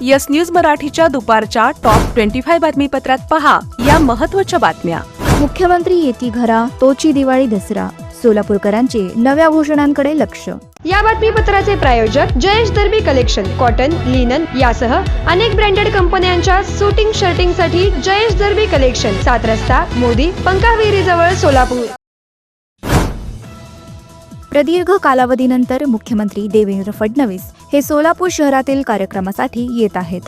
Yes news मराठीच्या दुपारच्या top twenty five बातमीपत्रात पहा या महत्त्वाच्या बातम्या. मुख्यमंत्री येती घरा तोची दिवाळी दसरा. सोलापूरकरांचे नव्या घोषणांकडे लक्ष. या बातमीपत्राचे प्रायोजक Jayesh Darbi collection cotton linen यासह अनेक ब्रँडेड कंपन्यांच्या सुटिंग शर्टिंगसाठी जयेश दर्बी कलेक्शन. सात रस्ता मोदी पंकाविरी जवळ सोलापूर. प्रदीर्घ कालावधीनंतर मुख्यमंत्री देवेंद्र फडणवीस हे सोलापूर शहरातील कार्यक्रमासाठी येत आहेत.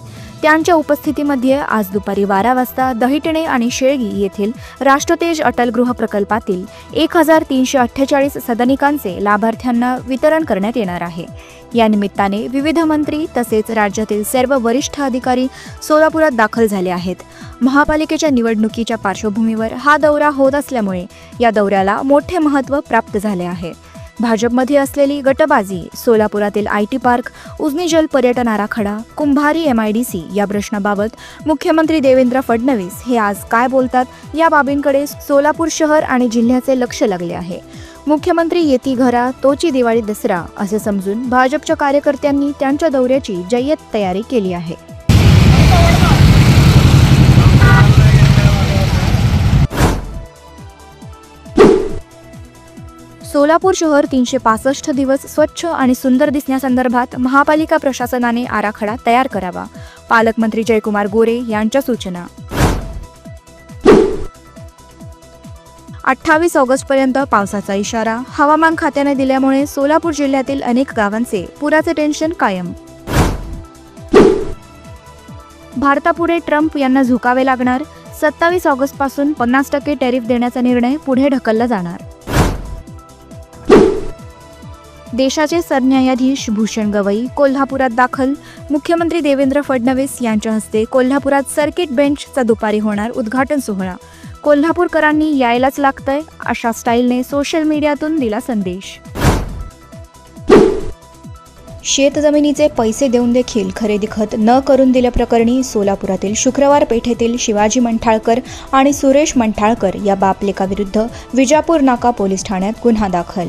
त्यांच्या उपस्थितीमध्ये आज दुपारी बारा वाजता दहिटणे आणि शेळगी येथील राष्ट्रतेज अटल गृह प्रकल्पातील एक हजार तीनशे अठ्ठेचाळीस सदनिकांचे लाभार्थ्यांना वितरण करण्यात येणार आहे. या निमित्ताने विविध मंत्री तसेच राज्यातील सर्व वरिष्ठ अधिकारी सोलापुरात दाखल झाले आहेत. महापालिकेच्या निवडणुकीच्या पार्श्वभूमीवर हा दौरा होत असल्यामुळे या दौऱ्याला मोठे महत्त्व प्राप्त झाले आहे. भाजपमध्ये असलेली गटबाजी सोलापुरातील आय टी पार्क उजनी जल पर्यटन आराखडा Kumbhari M I D C या प्रश्नाबाबत मुख्यमंत्री देवेंद्र फडणवीस हे आज काय बोलतात या बाबींकडे सोलापूर शहर आणि जिल्ह्याचे लक्ष लागले आहे. मुख्यमंत्री येती घरा तोची दिवाळी दसरा असे समजून भाजपच्या कार्यकर्त्यांनी त्यांच्या दौऱ्याची जय्यत तयारी केली आहे. सोलापूर शहर तीनशे पासष्ट दिवस स्वच्छ आणि सुंदर दिसण्यासंदर्भात महापालिका प्रशासनाने आराखडा तयार करावा. पालकमंत्री जयकुमार गोरे यांच्या सूचना. अठ्ठावीस ऑगस्टपर्यंत पावसाचा इशारा. हवामान खात्याने दिल्यामुळे सोलापूर जिल्ह्यातील अनेक गावांचे पुराचे टेन्शन कायम. भारतापुढे ट्रम्प यांना झुकावे लागणार. सत्तावीस ऑगस्टपासून पन्नास टक्के टॅरिफ देण्याचा निर्णय पुढे ढकलला जाणार. देशाचे सरन्यायाधीश भूषण गवई कोल्हापुरात दाखल. मुख्यमंत्री देवेंद्र फडणवीस यांच्या हस्ते कोल्हापुरात सर्किट बेंचचा दुपारी होणार उद्घाटन सोहळा. कोल्हापूरकरांनी यायलाच लागतंय अशा स्टाईलने सोशल मीडियातून दिला संदेश. शेतजमिनीचे पैसे देऊन देखील खरेदी खत न करून दिल्याप्रकरणी सोलापुरातील शुक्रवार पेठेतील शिवाजी मंठाळकर आणि सुरेश मंठाळकर या बापलेकाविरुद्ध विजापूर नाका पोलीस ठाण्यात गुन्हा दाखल.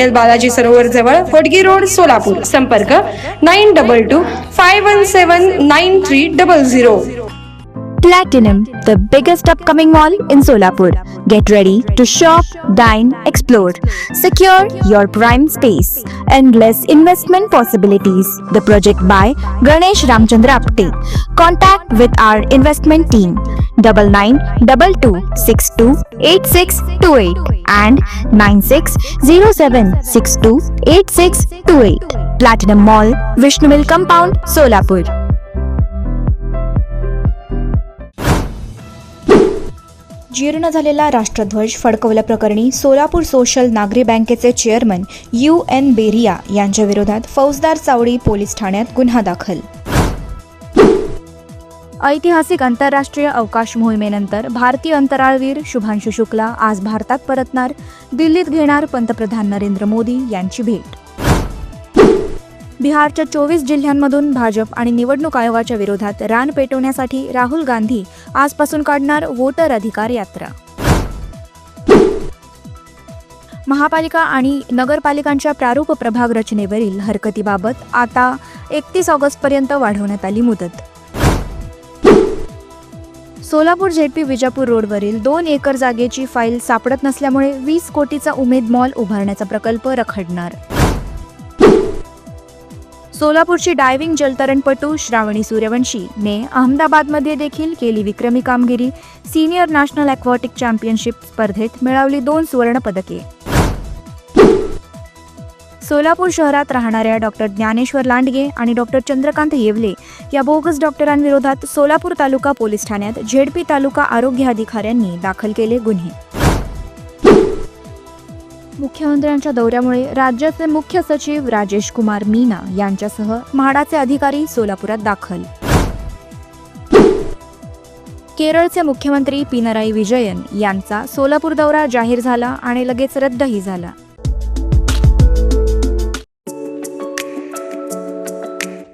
बालाजी सरोवर जवळ होडगी रोड सोलापूर संपर्क nine double two five one seven nine three double zero Platinum, the biggest upcoming mall in Solapur. Get ready to shop, dine, explore. Secure your prime space. Endless investment possibilities. The project by Ganesh Ramchandra Apte. Contact with our investment team. Double nine double two six two eight six two eight and nine six zero seven six two eight six two eight platinum mall Vishnu mill compound Solapur जीर्ण झालेला राष्ट्रध्वज फडकवल्याप्रकरणी Solapur social नागरी बँकेचे chairman you N बेरिया यांच्या विरोधात फौजदार चावडी police ठाण्यात गुन्हा दाखल. ऐतिहासिक आंतरराष्ट्रीय अवकाश मोहिमेनंतर भारतीय अंतराळवीर शुभांशु शुक्ला आज भारतात परतणार. दिल्लीत घेणार पंतप्रधान नरेंद्र मोदी यांची भेट. बिहारच्या चोवीस जिल्ह्यांमधून भाजप आणि निवडणूक आयोगाच्या विरोधात रान पेटवण्यासाठी राहुल गांधी आजपासून काढणार वोटर अधिकार यात्रा. महापालिका आणि नगरपालिकांच्या प्रारूप प्रभाग रचनेवरील हरकतीबाबत आता एकतीस ऑगस्टपर्यंत वाढवण्यात आली मुदत. सोलापूर झेडपी विजापूर रोडवरील दोन एकर जागेची फाईल सापडत नसल्यामुळे वीस कोटीचा उमेद मॉल उभारण्याचा प्रकल्प रखडणार. सोलापूरची डायव्हिंग जलतरणपटू श्रावणी सूर्यवंशी ने अहमदाबादमध्ये देखील केली विक्रमी कामगिरी. सिनियर नॅशनल ॲक्वॅटिक चॅम्पियनशिप स्पर्धेत मिळवली दोन सुवर्णपदके. सोलापूर शहरात राहणाऱ्या डॉक्टर ज्ञानेश्वर लांडगे आणि डॉक्टर चंद्रकांत येवले या बोगस डॉक्टरांविरोधात सोलापूर तालुका पोलीस ठाण्यात झेडपी तालुका आरोग्य अधिकाऱ्यांनी दाखल केले गुन्हे. मुख्यमंत्र्यांच्या दौऱ्यामुळे राज्याचे मुख्य सचिव राजेश कुमार मीना यांच्यासह म्हाडाचे अधिकारी सोलापुरात दाखल. केरळचे मुख्यमंत्री पिनराई विजयन यांचा सोलापूर दौरा जाहीर झाला आणि लगेच रद्दही झाला.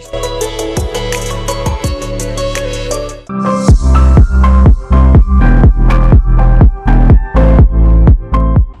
Podcast.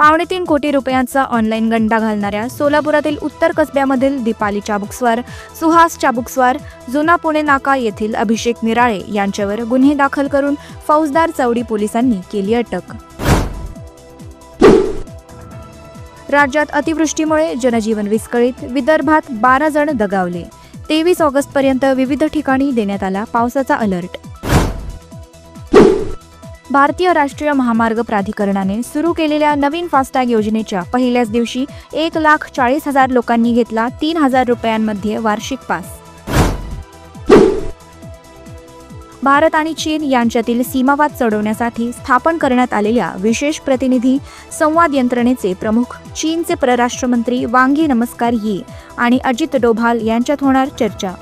पावणे तीन कोटी रुपयांचा ऑनलाईन गंडा घालणाऱ्या सोलापुरातील उत्तर कसब्यामधील दीपाली चाबुकस्वार सुहास चाबुकस्वार जुना पुणे नाका येथील अभिषेक निराळे यांच्यावर गुन्हे दाखल करून फौजदार चौडी पोलिसांनी केली अटक. राज्यात अतिवृष्टीमुळे जनजीवन विस्कळीत विदर्भात बारा जण दगावले. तेवीस ऑगस्टपर्यंत विविध ठिकाणी देण्यात आला पावसाचा अलर्ट भारतीय राष्ट्रीय महामार्ग प्राधिकरणाने सुरू केलेल्या नवीन फास्टॅग योजनेच्या पहिल्याच दिवशी एक लाख चाळीस हजार लोकांनी घेतला तीन हजार रुपयांमध्ये वार्षिक पास. भारत आणि चीन यांच्यातील सीमावाद चढवण्यासाठी स्थापन करण्यात आलेल्या विशेष प्रतिनिधी संवाद यंत्रणेचे प्रमुख चीनचे परराष्ट्रमंत्री वांगी नमस्कार ये आणि अजित डोभाल यांच्यात होणार चर्चा.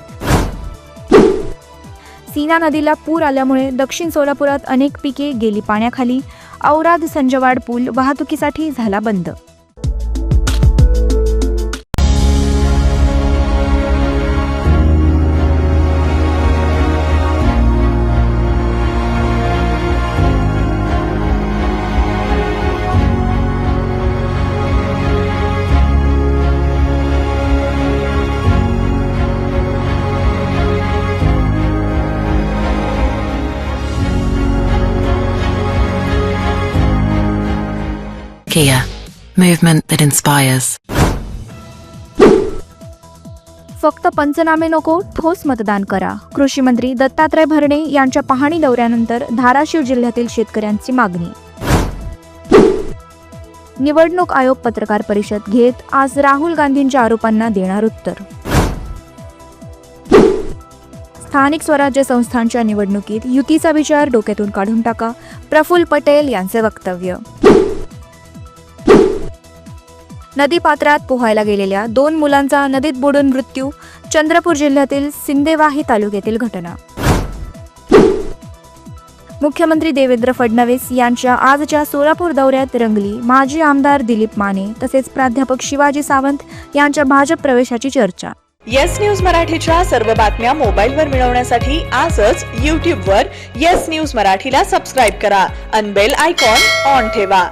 सीना नदीला पूर आल्यामुळे दक्षिण सोलापुरात अनेक पिके गेली पाण्याखाली. औराद संजवाड पूल वाहतुकीसाठी झाला बंद. Kia, movement that inspires. फक्त पंचनामे नको ठोस मतदान करा. कृषी मंत्री दत्तात्रय भरणे यांच्या पाहणी दौऱ्यानंतर धाराशिव जिल्ह्यातील शेतकऱ्यांची मागणी. निवडणूक आयोग पत्रकार परिषद घेत आज राहुल गांधींच्या आरोपांना देणार उत्तर. स्थानिक स्वराज्य संस्थांच्या निवडणुकीत युतीचा विचार डोक्यातून काढून टाका. प्रफुल्ल पटेल यांचे वक्तव्य. नदीपात्रात पोहायला गेलेल्या दोन मुलांचा नदीत बुडून मृत्यू चंद्रपूर जिल्ह्यातील सिंदेवाही तालुक्यातील घटना. मुख्यमंत्री देवेंद्र फडणवीस यांच्या आजच्या सोलापूर दौऱ्यात रंगली माजी आमदार दिलीप माने तसेच प्राध्यापक शिवाजी सावंत यांच्या भाजप प्रवेशाची चर्चा. येस न्यूज मराठीच्या सर्व बातम्या मोबाईलवर मिळवण्यासाठी आजच यूट्यूबवर येस न्यूज मराठीला सबस्क्राईब करा. अनबेल आयकॉन ऑन ठेवा.